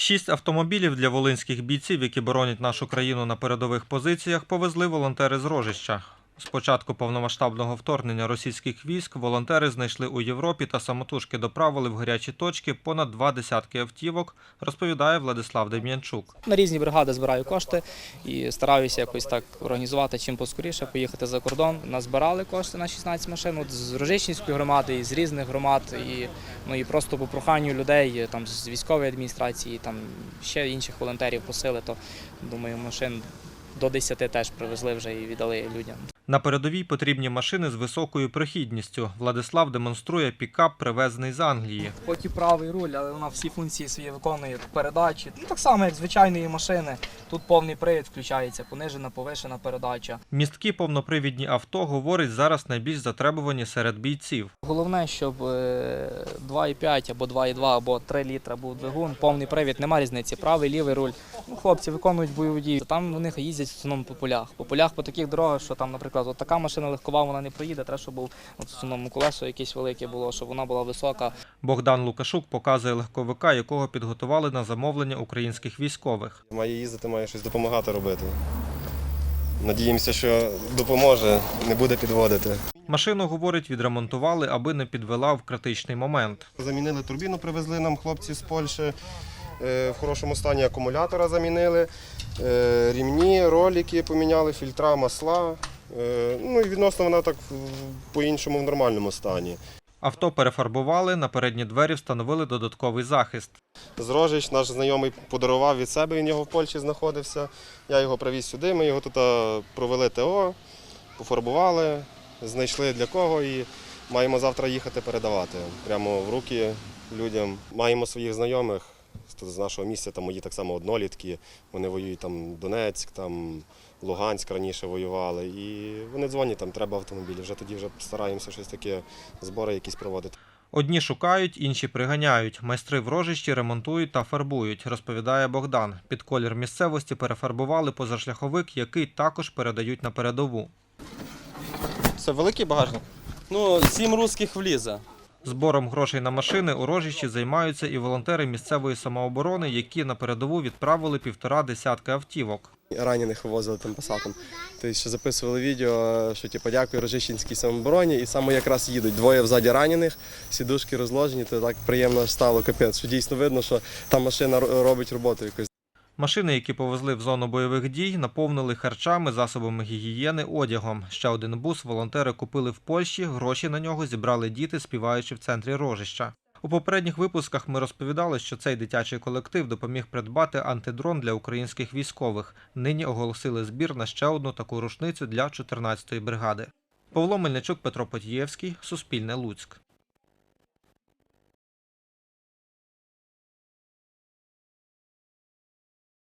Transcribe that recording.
Шість автомобілів для волинських бійців, які боронять нашу країну на передових позиціях, повезли волонтери з Рожища. З початку повномасштабного вторгнення російських військ волонтери знайшли у Європі та самотужки доправили в гарячі точки понад два десятки автівок, розповідає Владислав Дем'янчук. На різні бригади збираю кошти і стараюся якось так організувати чим поскоріше, поїхати за кордон. Назбирали кошти на 16 машин от з Рожичницької громади, і з різних громад, і, ну, і просто по проханню людей там, з військової адміністрації, там ще інших волонтерів посили, то думаю, машин до 10 теж привезли вже і віддали людям. На передовій потрібні машини з високою прохідністю. Владислав демонструє пікап, привезений з Англії. Хоч і правий руль, але вона всі функції свої виконує передачі. Ну так само, як звичайної машини. Тут повний привід включається, понижена, повишена передача. Місткі повнопривідні авто, говорить, зараз найбільш затребувані серед бійців. Головне, щоб е, 2,5 або 2,2 або 3 літра був двигун, повний привід, нема різниці, правий, лівий руль. Ну, хлопці виконують бойові дії. Там вони їздять в основному по полях. По полях по таких дорогах, що там, наприклад, от така машина легкова, вона не проїде, треба, щоб був в основному колесо якесь велике було, щоб вона була висока. Богдан Лукашук показує легковика, якого підготували на замовлення українських військових. Має їздити, має щось допомагати робити. Надіємося, що допоможе, не буде підводити. Машину, говорить, відремонтували, аби не підвела в критичний момент. Замінили турбіну, привезли нам хлопці з Польщі. Е, В хорошому стані акумулятора замінили, е, рівні, ролики поміняли, фільтра, масла. Е, Ну і відносно вона так по-іншому в нормальному стані. Авто перефарбували, на передні двері встановили додатковий захист. З Рожич наш знайомий подарував від себе, він його в Польщі знаходився. Я його привіз сюди, ми його тут провели ТО, пофарбували, знайшли для кого і маємо завтра їхати передавати прямо в руки людям. Маємо своїх знайомих з нашого місця, там мої так само однолітки. Вони воюють там Донецьк, там Луганськ раніше воювали. І вони дзвонять, там треба автомобілі. Вже тоді вже стараємося щось таке, збори якісь проводити. Одні шукають, інші приганяють. Майстри в рожищі ремонтують та фарбують, розповідає Богдан. Під колір місцевості перефарбували позашляховик, який також передають на передову. Це великий багажник. Ну, сім русських влізе. Збором грошей на машини у рожищі займаються і волонтери місцевої самооборони, які на передову відправили півтора десятка автівок. ранених вивозили тим пасатом. Тобто, що записували відео, що типу, дякую Рожищенській самообороні, і саме якраз їдуть. Двоє взаді ранених, сідушки розложені, то так приємно стало капець. Дійсно видно, що та машина робить роботу якусь. Машини, які повезли в зону бойових дій, наповнили харчами, засобами гігієни, одягом. Ще один бус волонтери купили в Польщі. Гроші на нього зібрали діти, співаючи в центрі рожища. У попередніх випусках ми розповідали, що цей дитячий колектив допоміг придбати антидрон для українських військових. Нині оголосили збір на ще одну таку рушницю для 14-ї бригади. Павло Мельничук, Петро Потієвський, Суспільне Луцьк.